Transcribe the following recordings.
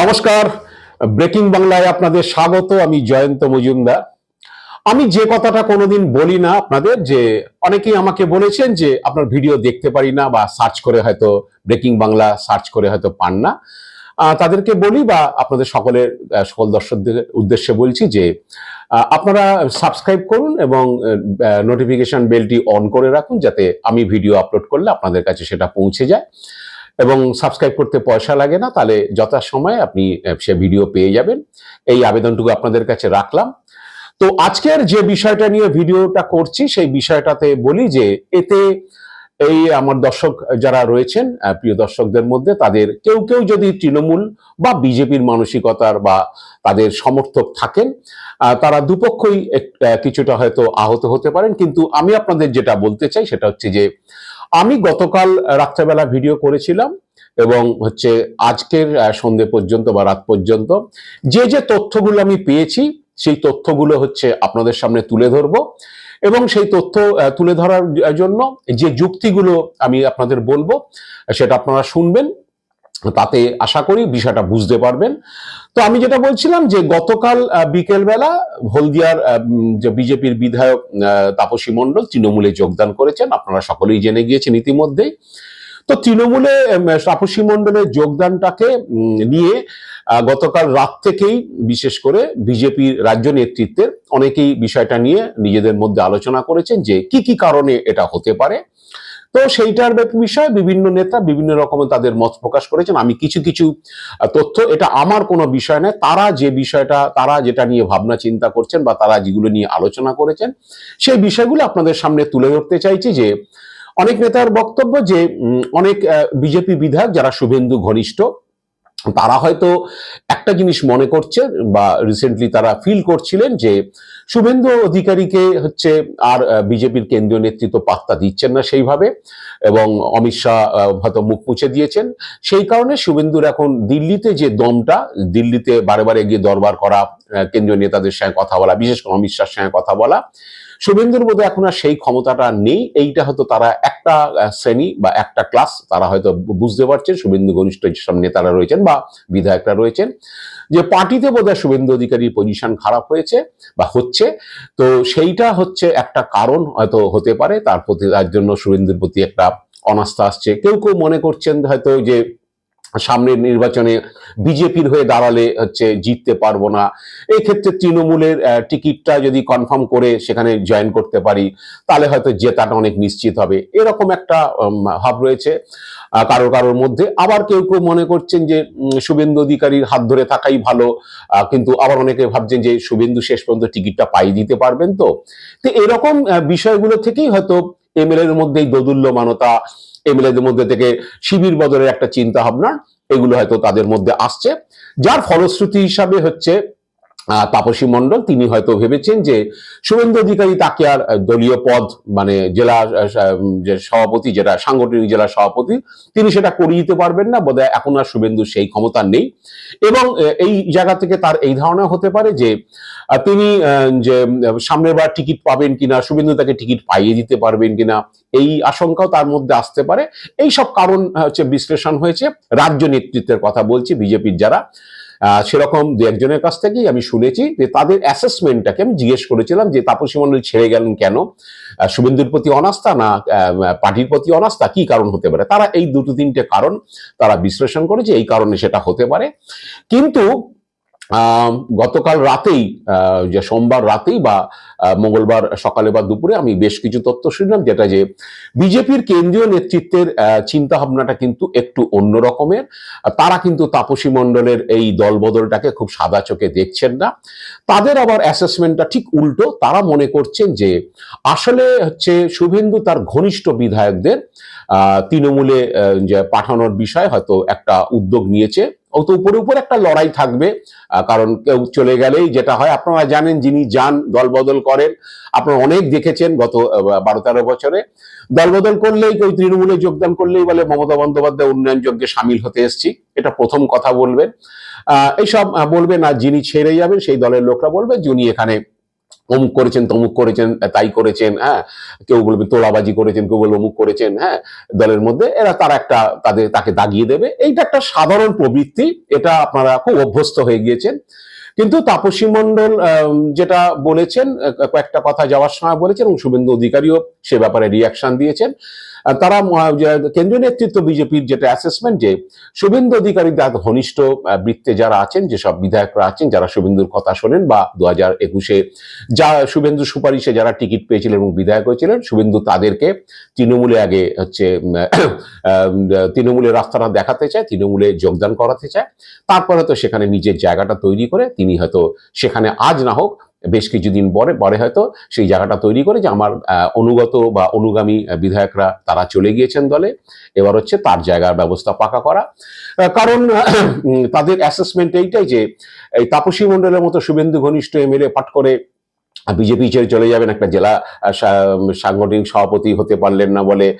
নমস্কার। ব্রেকিং বাংলায় আপনাদের স্বাগত, আমি জয়ন্ত মজুমদার। আমি যে কথাটা কোনোদিন বলি না আপনাদের, যে অনেকেই আমাকে বলেছেন যে আপনার ভিডিও দেখতে পারি না বা সার্চ করে হয়তো ব্রেকিং বাংলা সার্চ করে হয়তো পান না। তাদেরকে বলি বা আপনাদের সকলের সকল দর্শকদের উদ্দেশ্যে বলছি যে আপনারা সাবস্ক্রাইব করুন এবং নোটিফিকেশন বেলটি অন করে রাখুন যাতে আমি ভিডিও আপলোড করলে আপনাদের কাছে সেটা পৌঁছে যায়। এবং সাবস্ক্রাইব করতে পয়সা লাগে না, তাহলে যথাসময়ে আপনি সে ভিডিও পেয়ে যাবেন। এই আবেদনটুকু আপনাদের কাছে রাখলাম। তো আজকের যে বিষয়টা নিয়ে ভিডিওটা করছি, সেই বিষয়টাতে বলি যে, এতে এই আমার দর্শক যারা রয়েছেন প্রিয় দর্শকদের মধ্যে, তাদের কেউ কেউ যদি তৃণমূল বা বিজেপির মানসিকতার বা তাদের সমর্থক থাকেন তারা দুপক্ষই কিছুটা হয়তো আহত হতে পারেন। কিন্তু আমি আপনাদের যেটা বলতে চাই, সেটা হচ্ছে যে আমি গতকাল রাত্রেবেলা ভিডিও করেছিলাম এবং হচ্ছে আজকের সন্ধে পর্যন্ত বা রাত পর্যন্ত যে যে তথ্যগুলো আমি পেয়েছি, সেই তথ্যগুলো হচ্ছে আপনাদের সামনে তুলে ধরব এবং সেই তথ্য তুলে ধরার জন্য যে যুক্তিগুলো আমি আপনাদের বলব, সেটা আপনারা শুনবেন। তাতে আশা করি বিষয়টা বুঝতে পারবেন। তো আমি যেটা বলছিলাম যে গতকাল বিকেলবেলা হলদিয়ার যে বিজেপির বিধায়ক তাপসী মণ্ডল তৃণমূলে যোগদান করেছেন। আপনারা সকলেই জেনে গিয়েছেন ইতিমধ্যেই। তো তৃণমূলে তাপসী মণ্ডলের যোগদানটাকে নিয়ে গতকাল রাত থেকেই বিশেষ করে বিজেপির রাজ্য নেতৃত্বের অনেকেই বিষয়টা নিয়ে নিজেদের মধ্যে আলোচনা করেছেন যে কি কি কারণে এটা হতে পারে। তো সেইটার বিষয়ে, বিভিন্ন নেতা বিভিন্ন রকমের তাদের মত প্রকাশ করেছেন। আমি কিছু কিছু তথ্য, এটা আমার কোনো বিষয় নয়। তারা যে বিষয়টা, তারা যেটা নিয়ে ভাবনা চিন্তা করছেন বা তারা যেগুলো নিয়ে আলোচনা করেছেন, সেই বিষয়গুলো আপনাদের সামনে তুলে ধরতে চাইছি যে, অনেক নেতার বক্তব্য যে অনেক বিজেপি বিধায়ক যারা শুভেন্দু ঘনিষ্ঠ, তারা হয়তো একটা জিনিস মনে করছে বা রিসেন্টলি তারা ফিল করছিলেন যে শুভেন্দু অধিকারীকে হচ্ছে আর বিজেপির কেন্দ্রীয় নেতৃত্ব পাত্তা দিচ্ছেন না সেইভাবে। এবং অমিত শাহ হয়তো মুখ মুছে দিয়েছেন। সেই কারণে শুভেন্দুর এখন দিল্লিতে যে দমটা, দিল্লিতে বারে বারে গিয়ে দরবার করা কেন্দ্রীয় নেতাদের সঙ্গে কথা বলা, বিশেষ করে অমিত শাহর সঙ্গে কথা বলা, শুভেন্দুর মধ্যে এখন আর সেই ক্ষমতাটা নেই। এইটা হয়তো তারা একটা শ্রেণি বা একটা ক্লাস তারা হয়তো বুঝতে পারছেন। শুভেন্দু ঘনিষ্ঠ যেসব নেতারা রয়েছেন বা বিধায়করা রয়েছেন, যে পার্টিতে বোধহয় শুভেন্দু অধিকারীর পজিশন খারাপ হয়েছে বা হচ্ছে। তো সেইটা হচ্ছে একটা কারণ হয়তো হতে পারে। তার প্রতি, তার জন্য শুভেন্দুর প্রতি একটা অনাস্থা আসছে। কেউ কেউ মনে করছেন হয়তো যে সামনের নির্বাচনে বিজেপির হয়ে দাঁড়ালে হচ্ছে জিততে পারব না। এই ক্ষেত্রে তৃণমূলের টিকিটটা যদি কনফার্ম করে সেখানে জয়েন করতে পারি, তাহলে হয়তো জেতাটা অনেক নিশ্চিত হবে। এরকম একটা ভাব রয়েছে কারও কারোর মধ্যে। আবার কেউ কেউ মনে করছেন যে শুভেন্দু অধিকারীর হাত ধরে থাকাই ভালো কিন্তু আবার অনেকে ভাবছেন যে শুভেন্দু শেষ পর্যন্ত টিকিটটা পাই দিতে পারবেন তো। তো এরকম বিষয়গুলো থেকেই হয়তো এমএলএ এর মধ্যে এই দোদুল্যমানতা এমএলএ দের মধ্যে থেকে শিবির বদলের একটা চিন্তা ভাবনা এগুলো হয়তো তাদের মধ্যে আসছে। যার ফলশ্রুতি হিসাবে হচ্ছে তাপসী মণ্ডল, তিনি হয়তো ভেবেছেন যে শুভেন্দু অধিকারী তাকে আর দলীয় পদ মানে জেলা যে সভাপতি, যেটা সাংগঠনিক জেলা সভাপতি, তিনি সেটা করিয়ে দিতে পারবেন না, বোধহয় এখন আর শুভেন্দু সেই ক্ষমতা নেই। এবং এই জায়গা থেকে তার এই ধারণা হতে পারে যে তিনি যে, সামনের বার টিকিট পাবেন কিনা, শুভেন্দু তাকে টিকিট পাইয়ে দিতে পারবেন কিনা, এই আশঙ্কাও তার মধ্যে আসতে পারে। এই সব কারণ হচ্ছে বিশ্লেষণ হয়েছে। রাজ্য নেতৃত্বের কথা বলছি, বিজেপির যারা। সেরকম দু একজনের কাছ থেকেই আমি শুনেছি যে তাদের অ্যাসেসমেন্টটাকে আমি জিজ্ঞেস করেছিলাম যে তাপসী মণ্ডল ছেড়ে গেলেন কেন? শুভেন্দুর প্রতি অনাস্থা না পার্টির প্রতি অনাস্থা? কি কারণ হতে পারে? তারা এই দুটো তিনটে কারণ তারা বিশ্লেষণ করেছে, এই কারণে সেটা হতে পারে। কিন্তু গতকাল রাতেই যে সোমবার রাতেই বা মঙ্গলবার সকালে বা দুপুরে আমি বেশ কিছু তথ্য শুনলাম, যেটা যে বিজেপির কেন্দ্রীয় নেতৃত্বের চিন্তা ভাবনাটা কিন্তু একটু অন্য রকমের। তারা কিন্তু তাপসী মণ্ডলের এই দলবদলটাকে খুব সাদা চোখে দেখছেন না। তাদের আবার অ্যাসেসমেন্টটা ঠিক উল্টো, তারা মনে করছেন যে আসলে হচ্ছে শুভেন্দু তার ঘনিষ্ঠ বিধায়কদের তৃণমূলে পাঠানোর বিষয়ে হয়তো একটা উদ্যোগ নিয়েছে। ও তো উপরে উপরে একটা লড়াই থাকবে কারণ কেউ চলে গেলেই যেটা হয় আপনারা জানেন যিনি যান দলবদল করেন আপনারা অনেক দেখেছেন গত বারো তেরো বছরে। দলবদল করলেই কেউ তৃণমূলে যোগদান করলেই বলে মমতা বন্দ্যোপাধ্যায় উন্নয়ন যজ্ঞে সামিল হতে এসছি। এটা প্রথম কথা বলবেন। আহ, এইসব আহ, বলবেন আর যিনি ছেড়ে যাবেন সেই দলের লোকরা বলবে যিনি এখানে অমুক করেছেন, তমুক করেছেন তাই করেছেন হ্যাঁ? কেউ বলবে তোলাবাজি করেছেন, কেউ বলবে অমুক করেছেন হ্যাঁ? দলের মধ্যে এরা তার একটা তাদের তাকে দাগিয়ে দেবে। এইটা একটা সাধারণ প্রবৃত্তি, এটা আপনারা খুব অভ্যস্ত হয়ে গিয়েছেন। কিন্তু তাপসী মণ্ডল যেটা বলেছেন কয়েকটা কথা যাওয়ার সময় বলেছেন এবং শুভেন্দু অধিকারীও সে ব্যাপারে রিয়াকশন দিয়েছেন। তারা কেন্দ্রীয় নেতৃত্ব বিজেপির যেটা অ্যাসেসমেন্ট যে শুভেন্দু অধিকারী তার ঘনিষ্ঠ বৃত্তে যারা আছেন, যেসব বিধায়করা আছেন, যারা শুভেন্দুর কথা শোনেন বা দু হাজার একুশে যা শুভেন্দু সুপারিশে যারা টিকিট পেয়েছিলেন এবং বিধায়ক হয়েছিলেন, শুভেন্দু তাদেরকে তৃণমূলে আগে হচ্ছে তৃণমূলের রাস্তাটা দেখাতে চায়, তৃণমূলে যোগদান করাতে চায়। তারপরে তো সেখানে নিজের জায়গাটা তৈরি করে তিনি হয়তো সেখানে আজ না হোক বেশ কিছুদিন পরে পরে হয়তো সেই জায়গাটা তৈরি করে যে আমার অনুগত বা অনুগামী বিধায়করা তারা চলে গিয়েছেন দলে। এবার হচ্ছে তার জায়গার ব্যবস্থা পাকা করা। কারণ তাদের অ্যাসেসমেন্ট এইটাই যে, এই তাপসী মণ্ডলের মতো শুভেন্দু ঘনিষ্ঠ এমএলএ পাট করে বিজেপি ছেড়ে চলে যাবেন একটা জেলা সাংগঠনিক সভাপতি হতে পারলেন না বলে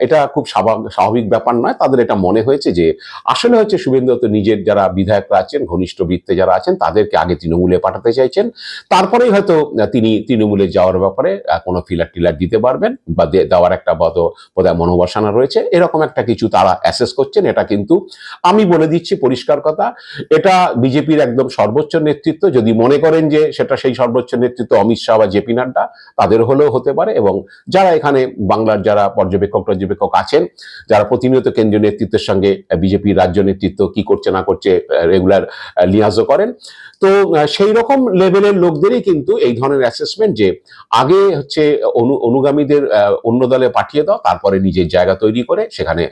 এটা খুব স্বাভা- স্বাভাবিক ব্যাপার নয়। তাদের এটা মনে হয়েছে যে, আসলে হচ্ছে শুভেন্দু তো নিজের যারা বিধায়করা আছেন, ঘনিষ্ঠ বৃত্তে যারা আছেন, তাদেরকে আগে তৃণমূলে পাঠাতে চাইছেন। তারপরেই হয়তো তিনি তৃণমূলে যাওয়ার ব্যাপারে কোনো ফিলার টিলার দিতে পারবেন বা দেওয়ার একটা বদ বোধহয় মনোবাসনা রয়েছে। এরকম একটা কিছু তারা অ্যাসেস করছেন, এটা কিন্তু আমি বলে দিচ্ছি পরিষ্কার কথা। এটা বিজেপির একদম সর্বোচ্চ নেতৃত্ব। যদি মনে করেন যে সেটা সেই সর্বোচ্চ নেতৃত্ব অমিত শাহ বা জেপি নাড্ডা, তাদের হলেও হতে পারে এবং যারা এখানে বাংলার যারা পর্যবেক্ষক পর্যবেক্ষক আছেন, যারা প্রতিনিয়ত কেন্দ্রীয় নেতৃত্বের সঙ্গে বিজেপি রাজ্য নেতৃত্ব কি করছে, না করছে রেগুলার লিয়াজও করেন। তো সেই রকম লেভেলের লোকদেরই কিন্তু এই ধরনের অ্যাসেসমেন্ট যে আগে হচ্ছে অনু, অনুগামীদের অন্য দলে পাঠিয়ে দাও, তারপরে নিজের জায়গা তৈরি করে সেখানে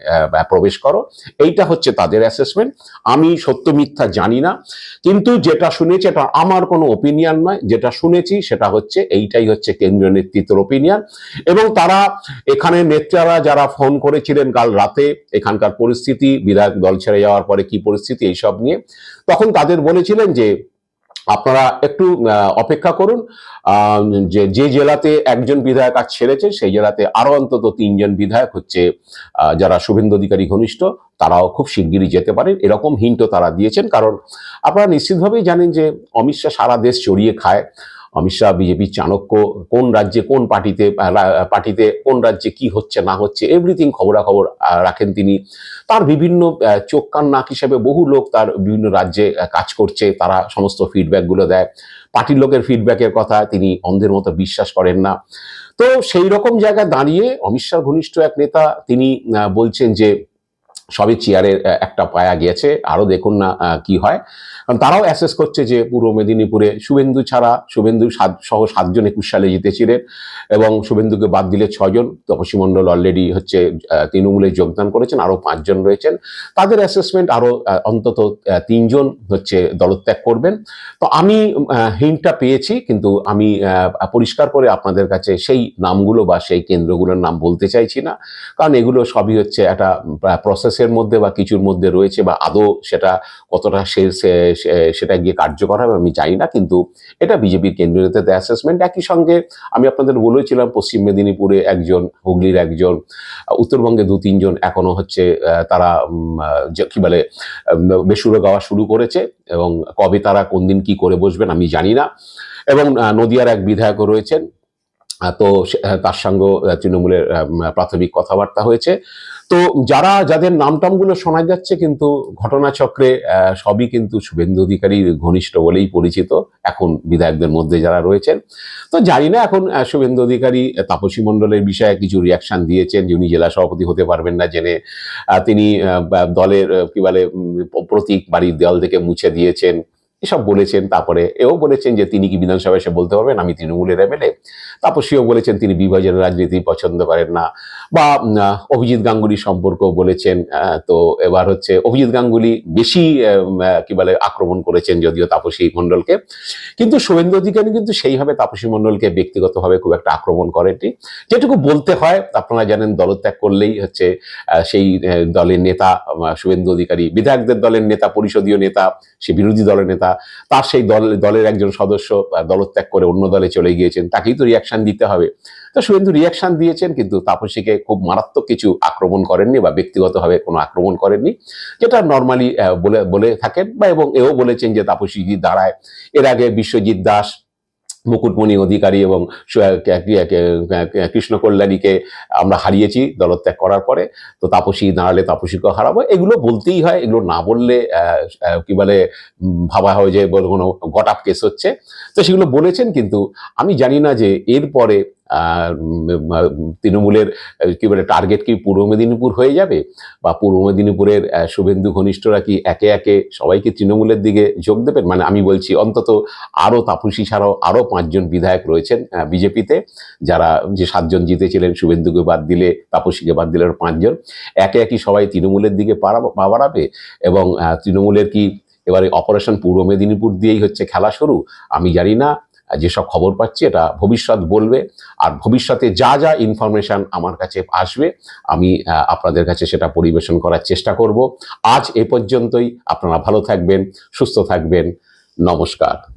প্রবেশ করো। এইটা হচ্ছে তাদের অ্যাসেসমেন্ট আমি সত্য মিথ্যা জানি না, কিন্তু যেটা শুনেছি, এটা আমার কোনো ওপিনিয়ন নয়, যেটা শুনেছি সেটা হচ্ছে, এইটাই হচ্ছে কেন্দ্রীয় নেতৃত্বের ওপিনিয়ন এবং তারা এখানে নেত্রীরা যারা ফোন করেছিলেন কাল রাতে, এখানকার পরিস্থিতি, বিধায়ক দল ছেড়ে যাওয়ার পরে কি পরিস্থিতি, এইসব নিয়ে, তখন তাদের বলেছিলেন যে, আপনারা একটু অপেক্ষা করুন। যে যে জেলাতে একজন বিধায়ক আজ ছেড়েছে, সেই জেলাতে আরও অন্তত তিনজন বিধায়ক হচ্ছে যারা শুভেন্দু অধিকারী ঘনিষ্ঠ, তারাও খুব শিগগিরই যেতে পারেন। এরকম হিন্টও তারা দিয়েছেন। কারণ আপনারা নিশ্চিতভাবেই জানেন যে, অমিত সারা দেশ চড়িয়ে খায়। অমিত শাহ বিজেপির চাণক্য, কোন রাজ্যে কোন পার্টিতে পার্টিতে কোন রাজ্যে কি হচ্ছে, না হচ্ছে এভরিথিং খবরাখবর রাখেন তিনি। তার বিভিন্ন চোখ কান নাক হিসেবে বহু লোক তার বিভিন্ন রাজ্যে কাজ করছে, তারা সমস্ত ফিডব্যাকগুলো দেয়। পার্টির লোকের ফিডব্যাকের কথা তিনি অন্ধের মতো বিশ্বাস করেন না। তো সেই রকম জায়গায় দাঁড়িয়ে অমিত ঘনিষ্ঠ এক নেতা, তিনি বলছেন যে সবে চেয়ারের একটা পায়া গিয়েছে। আরও দেখুন না কি হয়। কারণ তারাও অ্যাসেস করছে যে পূর্ব মেদিনীপুরে শুভেন্দু ছাড়া শুভেন্দু সাত সহ সাতজন একুশ সালে জিতেছিলেন এবং শুভেন্দুকে বাদ দিলে ছজন। তপসী মণ্ডল অলরেডি হচ্ছে তৃণমূলে যোগদান করেছেন আরও পাঁচজন রয়েছেন। তাদের অ্যাসেসমেন্ট আরও আহ, অন্তত তিনজন হচ্ছে দলত্যাগ করবেন। তো আমি হিন্টটা পেয়েছি কিন্তু আমি পরিষ্কার করে আপনাদের কাছে সেই নামগুলো বা সেই কেন্দ্রগুলোর নাম বলতে চাইছি না। কারণ এগুলো সবই হচ্ছে একটা প্রসেসের মধ্যে বা কিছুর মধ্যে রয়েছে বা আদৌ সেটা কতটা সে সেটা গিয়ে কার্যকর হবে আমি জানি না, কিন্তু এটা বিজেপির কেন্দ্রীয় নেতাদের অ্যাসেসমেন্ট একই সঙ্গে আমি আপনাদের বলেছিলাম, পশ্চিম মেদিনীপুরে একজন, হুগলির একজন, উত্তরবঙ্গে দু, তিনজন এখনও হচ্ছে তারা কি বলে বেসুরো গাওয়া শুরু করেছে এবং কবে তারা কোন দিন কি করে বসবেন আমি জানি না। এবং নদিয়ার এক বিধায়কও রয়েছেন তো তার সঙ্গেও আহ, তৃণমূলের প্রাথমিক কথাবার্তা হয়েছে। তো যারা যাদের নাম টামগুলো শোনা যাচ্ছে কিন্তু ঘটনাচক্রে সবই কিন্তু শুভেন্দু অধিকারীর ঘনিষ্ঠ বলেই পরিচিত এখন বিধায়কদের মধ্যে যারা রয়েছেন। তো জানি না এখন শুভেন্দু অধিকারী তাপসী মণ্ডলের বিষয়ে কিছু রিয়াকশন দিয়েছেন যে উনি জেলা সভাপতি হতে পারবেন না জেনে তিনি দলের কি বলে প্রতীক বাড়ির দেওয়াল থেকে মুছে দিয়েছেন। এসব বলেছেন, তারপরে এও বলেছেন যে তিনি কি বিধানসভায় এসে বলতে পারবেন? আমি তৃণমূলের এমএলএ। তাপসীও বলেছেন তিনি বিভাজনের রাজনীতি পছন্দ করেন না। বা অভিজিৎ গাঙ্গুলি সম্পর্ক বলেছেন তো এবার হচ্ছে অভিজিৎ গাঙ্গুলি বেশি কি বলে, আক্রমণ করেছেন যদিও তাপসী মণ্ডলকে। কিন্তু শুভেন্দু অধিকারী কিন্তু সেইভাবে তাপসী মণ্ডলকে ব্যক্তিগতভাবে খুব একটা আক্রমণ করেননি। যেটুকু বলতে হয়, আপনারা জানেন দলত্যাগ করলেই হচ্ছে সেই দলের নেতা শুভেন্দু অধিকারী, বিধায়কদের দলের নেতা, পরিষদীয় নেতা, সে বিরোধী দলের নেতা তার সেই দল, দলের একজন সদস্য দলত্যাগ করে অন্য দলে চলে গিয়েছেন, তাকেই তো রিয়াকশন দিতে হবে। তো শুভেন্দু রিয়াকশন দিয়েছেন, কিন্তু তাপসীকে খুব মারাত্মক কিছু আক্রমণ করেননি বা ব্যক্তিগতভাবে কোনো আক্রমণ করেননি, যেটা নর্মালি বলে বলে থাকেন বা এবং এও বলেছেন যে তাপসীজি দাঁড়ায়। এর আগে বিশ্বজিৎ দাস মুকুটমণি অধিকারী এবং কৃষ্ণ কল্যাণীকে আমরা হারিয়েছি দলত্যাগ করার পরে। তো তাপসী দাঁড়ালে তাপসীকেও হারাবো। এগুলো বলতেই হয়, এগুলো না বললে কি বলে ভাবা হয় যে কোনো গট কেস হচ্ছে। তো সেগুলো বলেছেন কিন্তু আমি জানি না যে এরপরে তৃণমূলের কি বলে টার্গেট কি পূর্ব মেদিনীপুর হয়ে যাবে? বা পূর্ব মেদিনীপুরের শুভেন্দু ঘনিষ্ঠরা কি একে একে সবাইকে তৃণমূলের দিকে যোগ দেবেন? মানে আমি বলছি, অন্তত আরও তাপসী ছাড়াও আরও পাঁচজন বিধায়ক রয়েছেন বিজেপিতে, যারা যে সাতজন জিতেছিলেন, শুভেন্দুকে বাদ দিলে, তাপসীকে বাদ দিলে পাঁচজন। একে একই সবাই তৃণমূলের দিকে পা বাড়াবে এবং তৃণমূলের কি এবারে অপারেশন পূর্ব মেদিনীপুর দিয়েই হচ্ছে খেলা শুরু? আমি জানি না যেসব খবর পাচ্ছি, এটা ভবিষ্যৎ বলবে। আর ভবিষ্যতে যা যা ইনফরমেশান আমার কাছে আসবে, আমি আপনাদের কাছে সেটা পরিবেশন করার চেষ্টা করব। আজ এ পর্যন্তই, আপনারা ভালো থাকবেন, সুস্থ থাকবেন। নমস্কার।